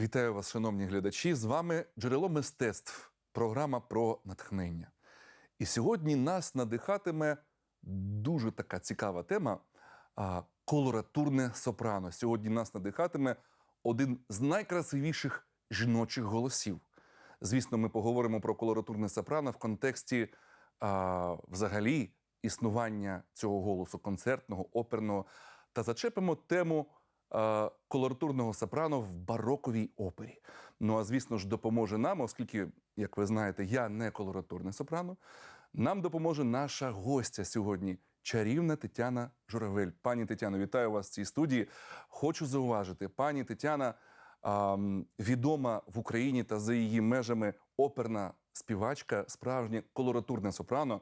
Вітаю вас, шановні глядачі. З вами джерело мистецтв, програма про натхнення. І сьогодні нас надихатиме дуже така цікава тема колоратурне сопрано. Сьогодні нас надихатиме один з найкрасивіших жіночих голосів. Звісно, ми поговоримо про колоратурне сопрано в контексті а, взагалі існування цього голосу концертного, оперного та зачепимо тему колоратурного сопрано в бароковій опері. Ну а звісно ж, допоможе нам, оскільки, як ви знаєте, я не колоратурне сопрано. Нам допоможе наша гостя сьогодні, чарівна Тетяна Журавель. Пані Тетяно, вітаю вас в цій студії. Хочу зауважити, пані Тетяна відома в Україні та за її межами оперна співачка, справжнє колоратурне сопрано.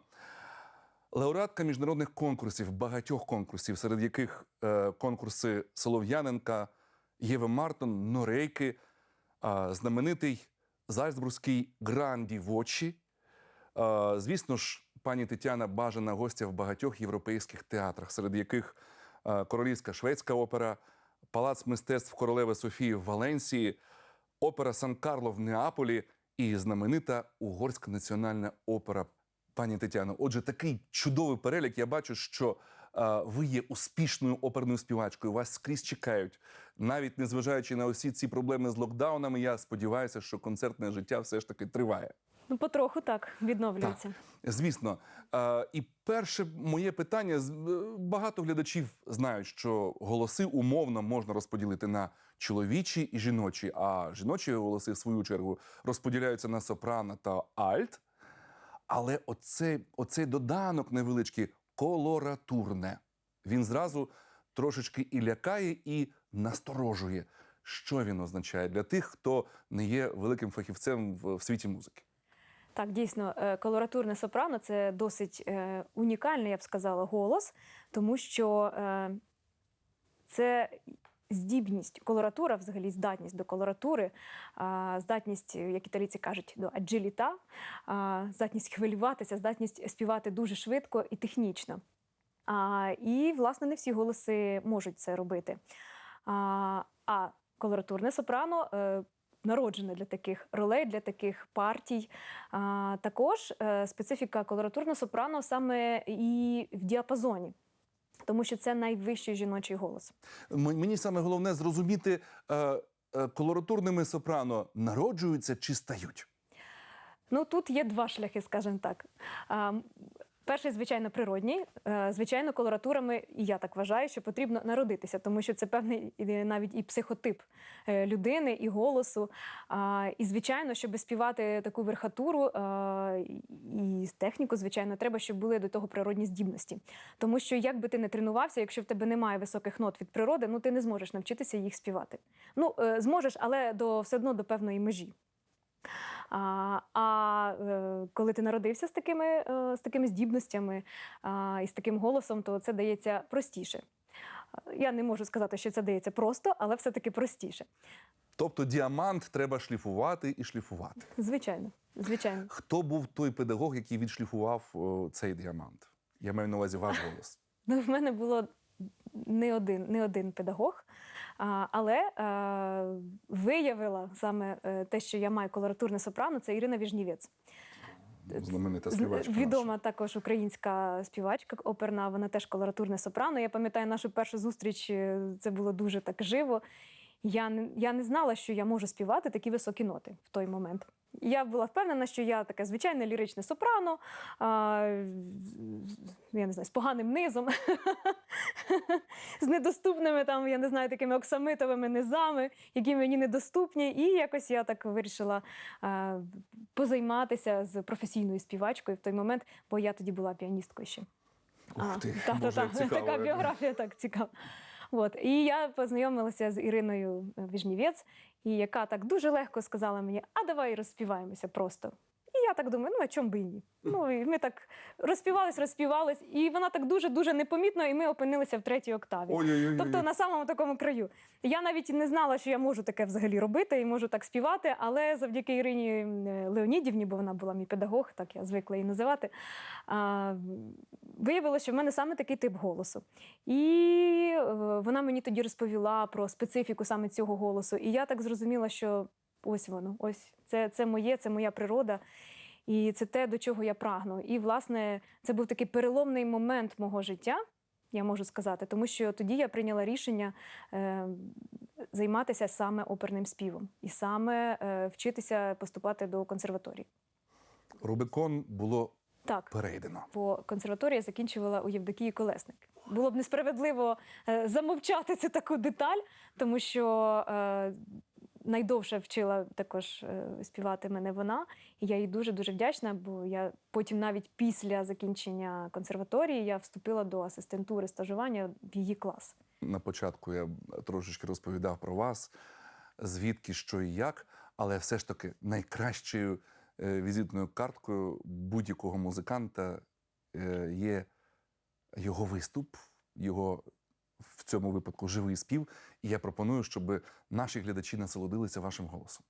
Лауреатка міжнародних конкурсів, багатьох конкурсів, серед яких е, конкурси Солов'яненка, Єви Мартон, Норейки, е, знаменитий Зальцбурзький Гранді Вочі. Е, звісно ж, пані Тетяна бажана гостя в багатьох європейських театрах, серед яких е, Королівська шведська опера, Палац мистецтв Королеви Софії в Валенсії, опера Сан Карло в Неаполі і знаменита Угорська національна опера Пані Тетяно, отже, такий чудовий перелік. Я бачу, що е, ви є успішною оперною співачкою. Вас скрізь чекають. Навіть незважаючи на усі ці проблеми з локдаунами, я сподіваюся, що концертне життя все ж таки триває. Ну, потроху так відновлюється. Звісно. Е, і перше моє питання: е, багато глядачів знають, що голоси умовно можна розподілити на чоловічі і жіночі, а жіночі голоси, в свою чергу, розподіляються на сопрано та альт. Але оцей, оцей доданок невеличкий колоратурне. Він зразу трошечки і лякає, і насторожує. Що він означає для тих, хто не є великим фахівцем в, в світі музики? Так, дійсно, е, колоратурне сопрано це досить е, унікальний, я б сказала, голос, тому що е, це здібність, колоратура, взагалі здатність до колоратури, здатність, як італійці кажуть, до аджиліта, здатність хвилюватися, здатність співати дуже швидко і технічно. І, власне, не всі голоси можуть це робити. А, а колоратурне сопрано. е, Народжене для таких ролей, для таких партій. Також е, специфіка колоратурного сопрано саме і в діапазоні, тому що це найвищий жіночий голос. Мені саме головне зрозуміти, е, е, колоратурними сопрано народжуються чи стають. Ну тут є два шляхи, скажімо так. Перший, звичайно, природній. Е, Звичайно, колоратурами, і я так вважаю, що потрібно народитися, тому що це певний навіть і психотип е, людини, і голосу. І, звичайно, щоб співати таку верхатуру е, і техніку, звичайно, треба, щоб були до того природні здібності. Тому що, як би ти не тренувався, якщо в тебе немає високих нот від природи, ну ти не зможеш навчитися їх співати. Ну, зможеш, але до все одно до певної межі. А, а е, коли ти народився з такими, е, з такими здібностями і з таким голосом, то це дається простіше. Я не можу сказати, що це дається просто, але все-таки простіше. Тобто діамант треба шліфувати і шліфувати. Звичайно, звичайно. Хто був той педагог, який відшліфував о, цей діамант? Я маю на увазі ваш голос. Ну, в мене було не один, не один педагог, але е, виявила саме е, те, що я маю колоратурне сопрано, це Ірина Віжнівець. Знаменита співачка. Відома наша. Також українська співачка оперна, вона теж колоратурне сопрано. Я пам'ятаю нашу першу зустріч, е, це було дуже так живо. Я не, я не знала, що я можу співати такі високі ноти в той момент. Я була впевнена, що я таке звичайне ліричне сопрано, а, я не знаю, з поганим низом, з недоступними там, я не знаю, такими оксамитовими низами, які мені недоступні. І якось я так вирішила а, позайматися з професійною співачкою в той момент, бо я тоді була піаністкою ще. Ух ти, та, та, Боже, та, як цікаво. така біографія так цікава. От. І я познайомилася з Іриною Віжнівець, і яка так дуже легко сказала мені: а давай розспіваємося просто. Так думаю, ну а чому би і ні? Ну і ми так розпівались, розпівались, і вона так дуже дуже непомітно, і ми опинилися в третій октаві. Ой-ой-ой. Тобто на самому такому краю. Я навіть не знала, що я можу таке взагалі робити і можу так співати, але завдяки Ірині е, Леонідівні, бо вона була мій педагог, так я звикла її називати. А, виявилося, що в мене саме такий тип голосу. І е, вона мені тоді розповіла про специфіку саме цього голосу. І я так зрозуміла, що ось воно, ось це, це моє, це моя природа. І це те, до чого я прагну. І, власне, це був такий переломний момент мого життя, я можу сказати, тому що тоді я прийняла рішення е, займатися саме оперним співом і саме е, вчитися поступати до консерваторії. Рубикон було Так, перейдено. бо консерваторію я закінчувала у Євдокії Колесник. Було б несправедливо е, замовчати цю таку деталь, тому що е, найдовше вчила також е, співати мене вона, і я їй дуже дуже вдячна, бо я потім, навіть після закінчення консерваторії, я вступила до асистентури стажування в її клас. На початку я трошечки розповідав про вас, звідки, що і як, але все ж таки найкращою е, візитною карткою будь-якого музиканта е, є його виступ, його в цьому випадку живий спів. І я пропоную, щоб наші глядачі насолодилися вашим голосом.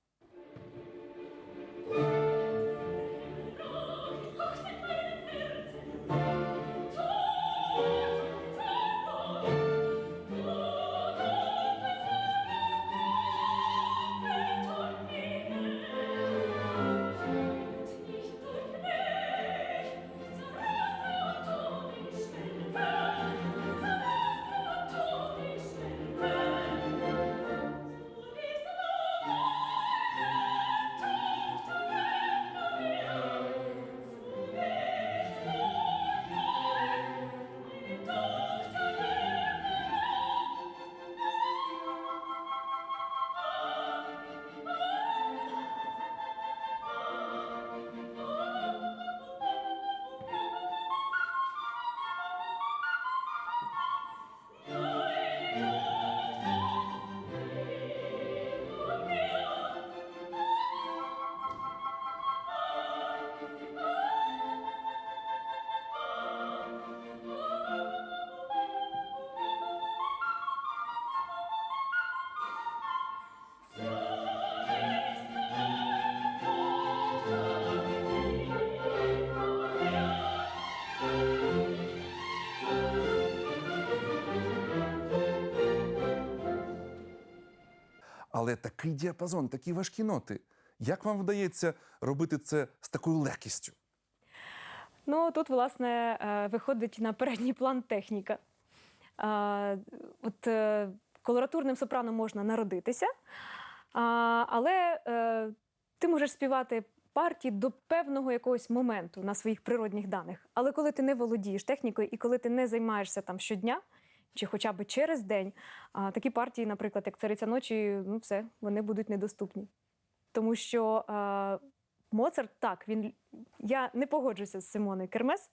Але такий діапазон, такі важкі ноти. Як вам вдається робити це з такою легкістю? Ну тут, власне, е, виходить на передній план техніка. От е, колоратурним сопрано можна народитися, але е, ти можеш співати партії до певного якогось моменту на своїх природних даних. Але коли ти не володієш технікою і коли ти не займаєшся там щодня. Чи хоча б через день, а, такі партії, наприклад, як цариця ночі, ну все, вони будуть недоступні. Тому що Моцарт, так, він я не погоджуюся з Симоною Кермес.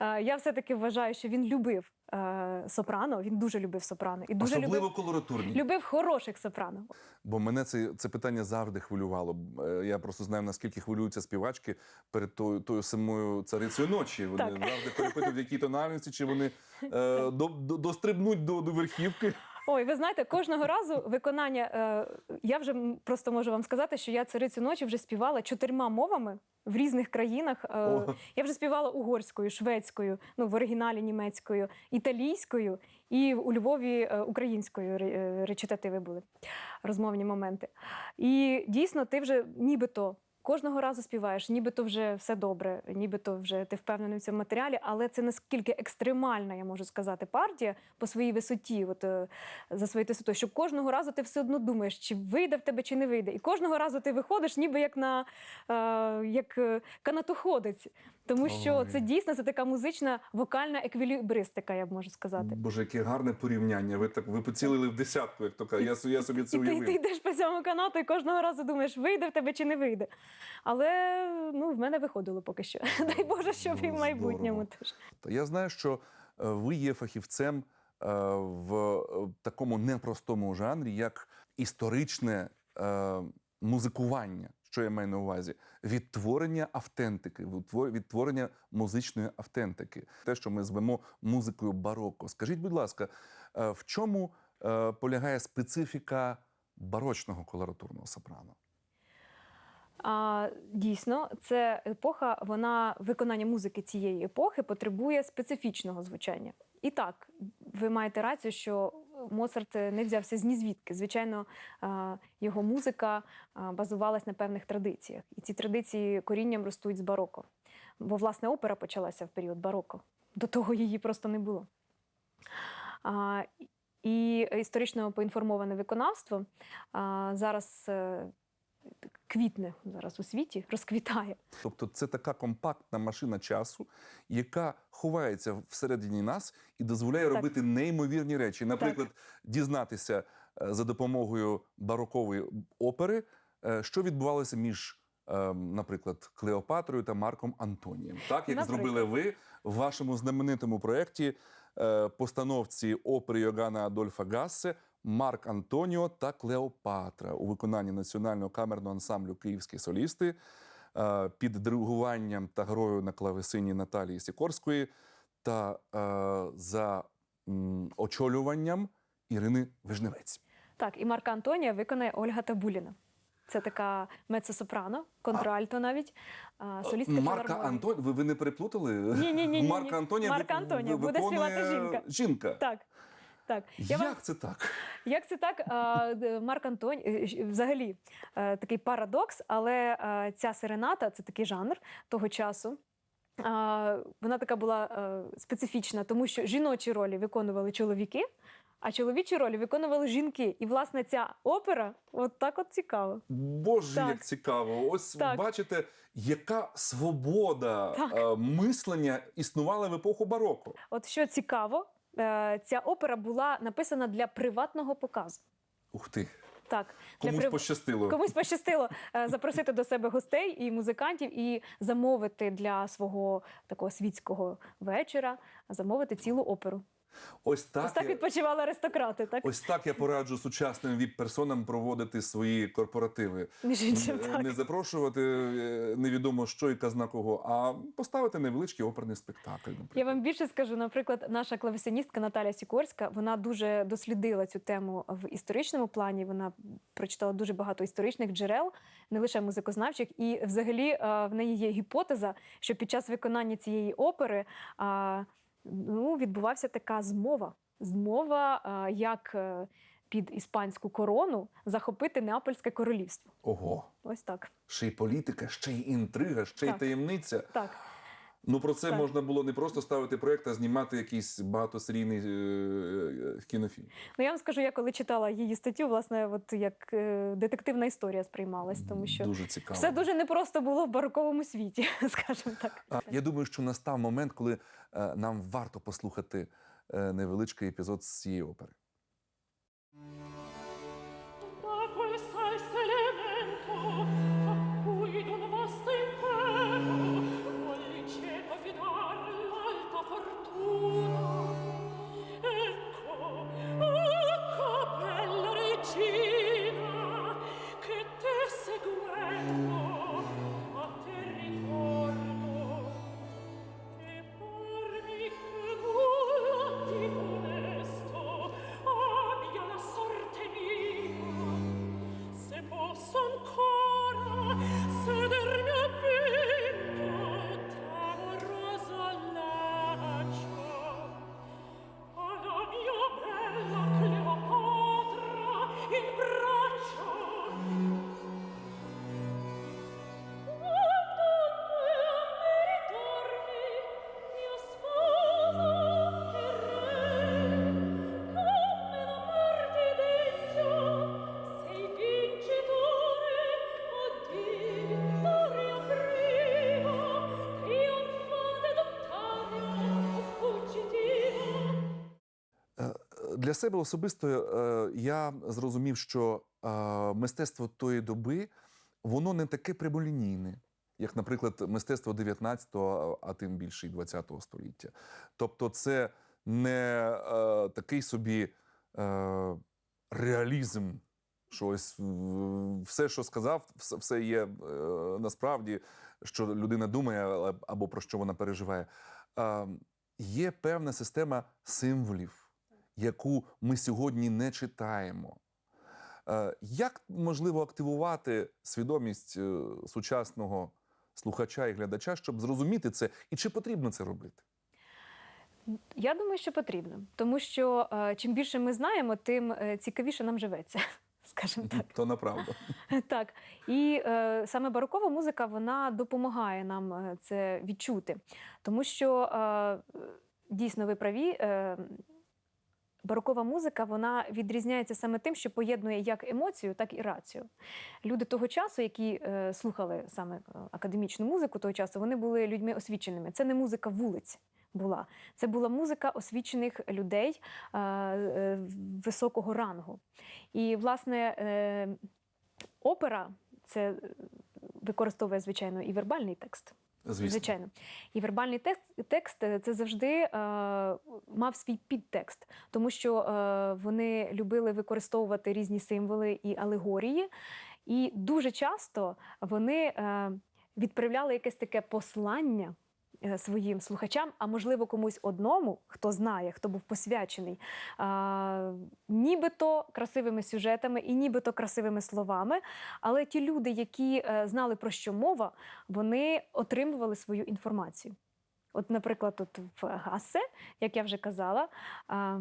Е, Я все-таки вважаю, що він любив е, сопрано. Він дуже любив сопрано і дуже Особливо любив, колоратурні. любив хороших сопрано. Бо мене це, це питання завжди хвилювало. Е, Я просто знаю, наскільки хвилюються співачки перед тою, тою самою царицею ночі. Вони Так. завжди перепитують, в якій тональності, чи вони е, до, до, дострибнуть до, до верхівки. Ой, ви знаєте, кожного разу виконання. Е, я вже просто можу вам сказати, що я царицю ночі вже співала чотирма мовами в різних країнах. Е, О. я вже співала угорською, шведською, ну в оригіналі німецькою, італійською і у Львові е, українською е, речитативи були розмовні моменти. І дійсно, ти вже нібито. Кожного разу співаєш, нібито вже все добре, нібито вже ти впевнений в цьому матеріалі, але це наскільки екстремальна, я можу сказати, партія по своїй висоті, от е, за своєю висотою, що кожного разу ти все одно думаєш, чи вийде в тебе, чи не вийде. І кожного разу ти виходиш, ніби як на е, як е, канатоходець. Тому що Ой. це дійсно це така музична вокальна еквілібристика, я б можу сказати. Боже, яке гарне порівняння. Ви так ви поцілили в десятку, як то кажуть. Я, я собі це І ти, ти йдеш по цьому канату і кожного разу думаєш, вийде в тебе чи не вийде. Але ну, в мене виходило поки що. Дай Боже, щоб і в Ну, майбутньому теж. Я знаю, що е, ви є фахівцем е, в е, такому непростому жанрі, як історичне музикування. що я маю на увазі? Відтворення автентики, відтворення музичної автентики, те, що ми звемо музикою бароко. Скажіть, будь ласка, в чому полягає специфіка барочного колоратурного сопрано? А, дійсно, це епоха, вона виконання музики цієї епохи потребує специфічного звучання. І так, ви маєте рацію, що Моцарт не взявся з нізвідки. Звичайно, його музика базувалась на певних традиціях, і ці традиції корінням ростуть з бароко. Бо власне опера почалася в період бароко. До того її просто не було. І історично поінформоване виконавство зараз е, квітне зараз у світі, розквітає. Тобто це така компактна машина часу, яка ховається всередині нас і дозволяє Так. робити неймовірні речі. Наприклад, дізнатися е, за допомогою барокової опери, е, що відбувалося між, е, наприклад, Клеопатрою та Марком Антонієм. Так як Наприклад. зробили ви в вашому знаменитому проєкті постановці опери Йоганна Адольфа Гассе Марк Антоніо та Клеопатра у виконанні національного камерного ансамблю Київські солісти е, під диригуванням та грою на клавесині Наталії Сікорської та е, за очолюванням Ірини Вижневець. Так, і Марка Антонія виконає Ольга Табуліна. Це така мецо-сопрано, контральто навіть. Солістка Марка філармонії. Антон, ви, ви не переплутали? Ні-ні-ні-ні-ні. Марка Антонія, Марка Антонія, буде співати жінка. Жінка. Так. Так, я Як вам це так? Як це так? Марк Антоній, е, взагалі е, такий парадокс, але е, ця серената це такий жанр того часу. Вона така була специфічна, тому що жіночі ролі виконували чоловіки, а чоловічі ролі виконували жінки. І, власне, ця опера от так от цікаво. Боже, Так. як цікаво. Ось Так. бачите, яка свобода Так. мислення існувала в епоху бароко. От що цікаво, ця опера була написана для приватного показу. Ух ти, Так, для комусь прив- пощастило. Комусь пощастило е, запросити до себе гостей і музикантів, і замовити для свого такого світського вечора замовити цілу оперу. Ось так, Ось так я, відпочивали аристократи, так ось так я пораджу сучасним віп-персонам проводити свої корпоративи. між іншим, Н- так. Не запрошувати е, невідомо що і казна кого, а поставити невеличкий оперний спектакль. Наприклад. Я вам більше скажу, наприклад, наша клавесиністка Наталя Сікорська, вона дуже дослідила цю тему в історичному плані. Вона прочитала дуже багато історичних джерел, не лише музикознавчих. І взагалі е, в неї є гіпотеза, що під час виконання цієї опери ну, відбувався така змова. Змова, як е, під іспанську корону захопити Неапольське королівство. Ого, Ось так. ще й політика, ще й інтрига, ще й таємниця. Так. Ну про це Так. можна було не просто ставити проєкт, а знімати якийсь багатосерійний е, е, кінофільм. Ну я вам скажу, я коли читала її статтю, власне, от як е, детективна історія сприймалась, тому що дуже цікаво. все дуже непросто було в бароковому світі, скажімо так. А, Я думаю, що настав момент, коли е, нам варто послухати е, невеличкий епізод з цієї опери. Для себе особисто е, я зрозумів, що е, мистецтво тої доби воно не таке прямолінійне, як, наприклад, мистецтво 19-го, а тим більше і 20-го століття. Тобто, це не е, такий собі е, реалізм, що ось все, що сказав, все є е, насправді, що людина думає або про що вона переживає. Е, є певна система символів, яку ми сьогодні не читаємо. Е, Як можливо активувати свідомість е, сучасного слухача і глядача, щоб зрозуміти це, і чи потрібно це робити? Я думаю, що потрібно, тому що е, чим більше ми знаємо, тим цікавіше нам живеться, скажімо так. То направду. Так, і е, саме барокова музика вона допомагає нам це відчути, тому що е, дійсно ви праві. Е, Барокова музика вона відрізняється саме тим, що поєднує як емоцію, так і рацію. Люди того часу, які е, слухали саме е, академічну музику того часу, вони були людьми освіченими. Це не музика вулиць була. Це була музика освічених людей е, е, високого рангу. І, власне, е, опера це е, використовує, звичайно, і вербальний текст. Звісно. Звичайно. І вербальний текст, текст е, це завжди е, мав свій підтекст, тому що е, вони любили використовувати різні символи і алегорії, і дуже часто вони е, відправляли якесь таке послання. Е, Своїм слухачам, а можливо комусь одному, хто знає, хто був посвячений, а, нібито красивими сюжетами і нібито красивими словами. Але ті люди, які е, знали про що мова, вони отримували свою інформацію. От, наприклад, тут в Гасе, як я вже казала, а,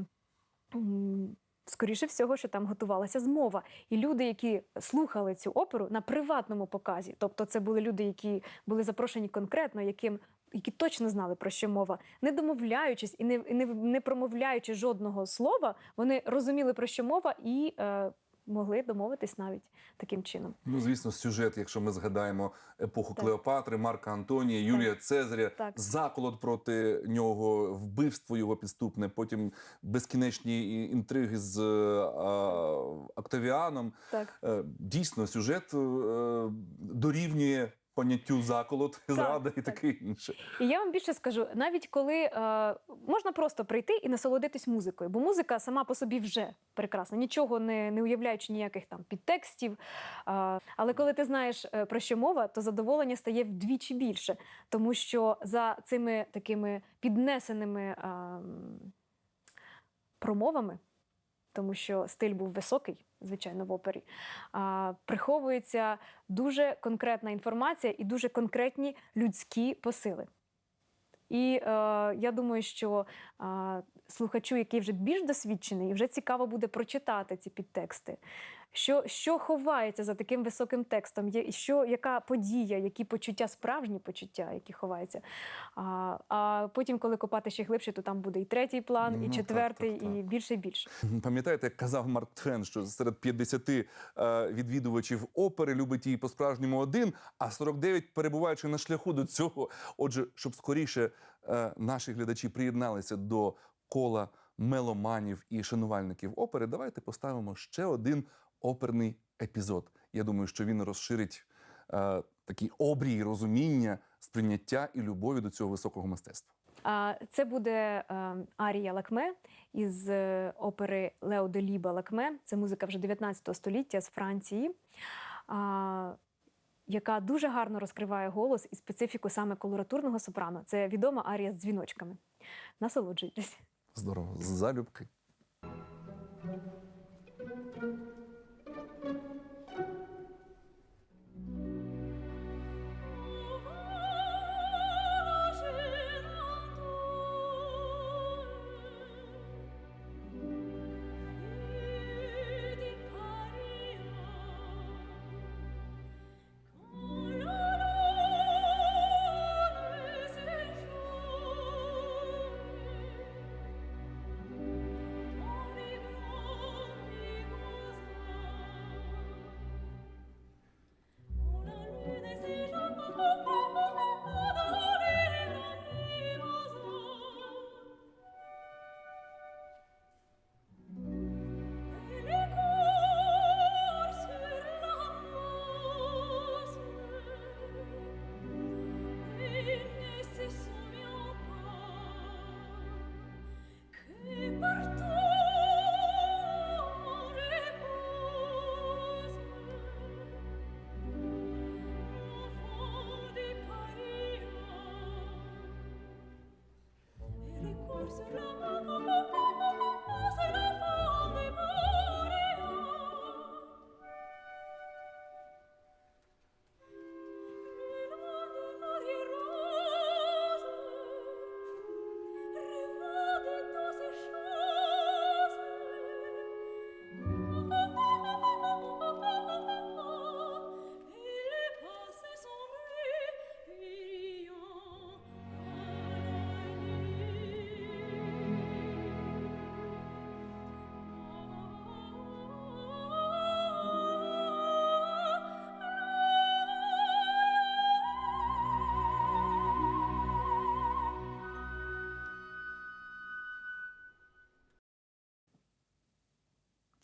скоріше всього, що там готувалася змова. І люди, які слухали цю оперу на приватному показі, тобто це були люди, які були запрошені конкретно, яким. Які точно знали про що мова, не домовляючись і не, і не, не промовляючи жодного слова, вони розуміли про що мова і е, могли домовитись навіть таким чином. Ну, звісно, сюжет, якщо ми згадаємо епоху Так. Клеопатри, Марка Антонія, Юлія Цезаря, Так. заколот проти нього, вбивство його підступне, потім безкінечні інтриги з е, а, Октавіаном. Так. Е, Дійсно, сюжет е, дорівнює поняттю заколот, зрада і так. таке інше. І я вам більше скажу, навіть коли е, можна просто прийти і насолодитись музикою, бо музика сама по собі вже прекрасна, нічого не, не уявляючи ніяких там підтекстів. Е, але коли ти знаєш е, про що мова, то задоволення стає вдвічі більше, тому що за цими такими піднесеними е, промовами. Тому що стиль був високий, звичайно, в опері. Приховується дуже конкретна інформація і дуже конкретні людські посили. І е, я думаю, що е, слухачу, який вже більш досвідчений, вже цікаво буде прочитати ці підтексти. Що, що ховається за таким високим текстом? Є, що, яка подія, які почуття, справжні почуття, які ховаються. А, а потім, коли копати ще глибше, то там буде і третій план, Ну, і так, четвертий, так, так. і більше і більше. Пам'ятаєте, як казав Марк Твен, що серед 50 е, відвідувачів опери любить її по-справжньому один, а 49 перебуваючи на шляху до цього. Отже, щоб скоріше е, наші глядачі приєдналися до кола меломанів і шанувальників опери, давайте поставимо ще один оперний епізод. Я думаю, що він розширить е, такий обрій розуміння, сприйняття і любові до цього високого мистецтва. А, Це буде е, арія Лакме із е, опери Лео де Ліба Лакме. Це музика вже 19 століття з Франції, яка дуже гарно розкриває голос і специфіку саме колоратурного сопрано. Це відома арія з дзвіночками. Насолоджуйтесь. Здорово, залюбки.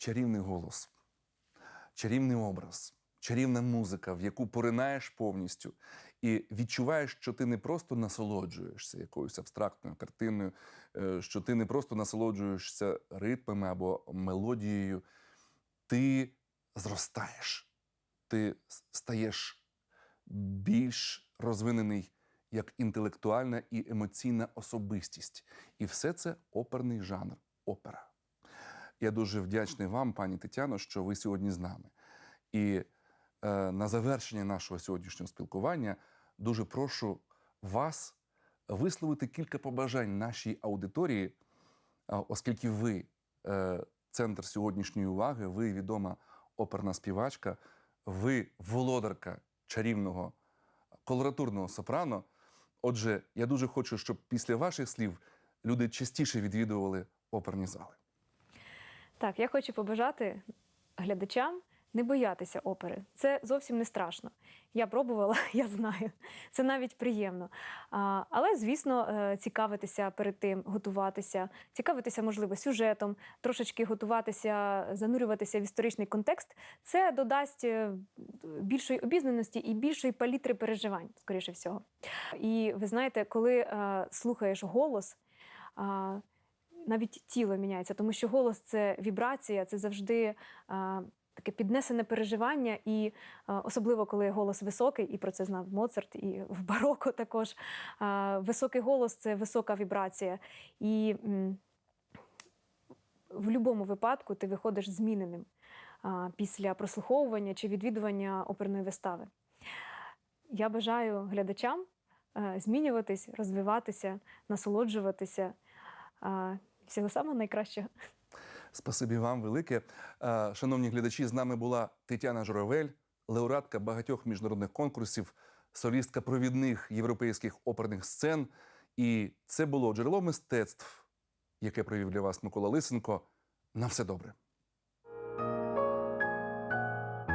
Чарівний голос, чарівний образ, чарівна музика, в яку поринаєш повністю, і відчуваєш, що ти не просто насолоджуєшся якоюсь абстрактною картиною, е, що ти не просто насолоджуєшся ритмами або мелодією, ти зростаєш, ти стаєш більш розвинений як інтелектуальна і емоційна особистість. І все це оперний жанр, опера. Я дуже вдячний вам, пані Тетяно, що ви сьогодні з нами. І е, на завершення нашого сьогоднішнього спілкування дуже прошу вас висловити кілька побажань нашій аудиторії, оскільки ви е, центр сьогоднішньої уваги, ви відома оперна співачка, ви володарка чарівного колоратурного сопрано. Отже, я дуже хочу, щоб після ваших слів люди частіше відвідували оперні зали. Так, я хочу побажати глядачам не боятися опери. Це зовсім не страшно. Я пробувала, я знаю. Це навіть приємно. Але, звісно, е, цікавитися перед тим, готуватися, цікавитися, можливо, сюжетом, трошечки готуватися, занурюватися в історичний контекст. Це додасть е, більшої обізнаності і більшої палітри переживань, скоріше всього. І ви знаєте, коли е, слухаєш голос. Навіть тіло міняється, тому що голос це вібрація, це завжди таке піднесене переживання, і особливо коли голос високий, і про це знав Моцарт, і в бароко також. Високий голос це висока вібрація. І в будь-якому випадку ти виходиш зміненим після прослуховування чи відвідування оперної вистави. Я бажаю глядачам е, змінюватись, розвиватися, насолоджуватися. Всього самого найкращого. Спасибі вам велике. Е, Шановні глядачі, з нами була Тетяна Журавель, лауреатка багатьох міжнародних конкурсів, солістка провідних європейських оперних сцен. І це було джерело мистецтв, яке провів для вас Микола Лисенко. На все добре.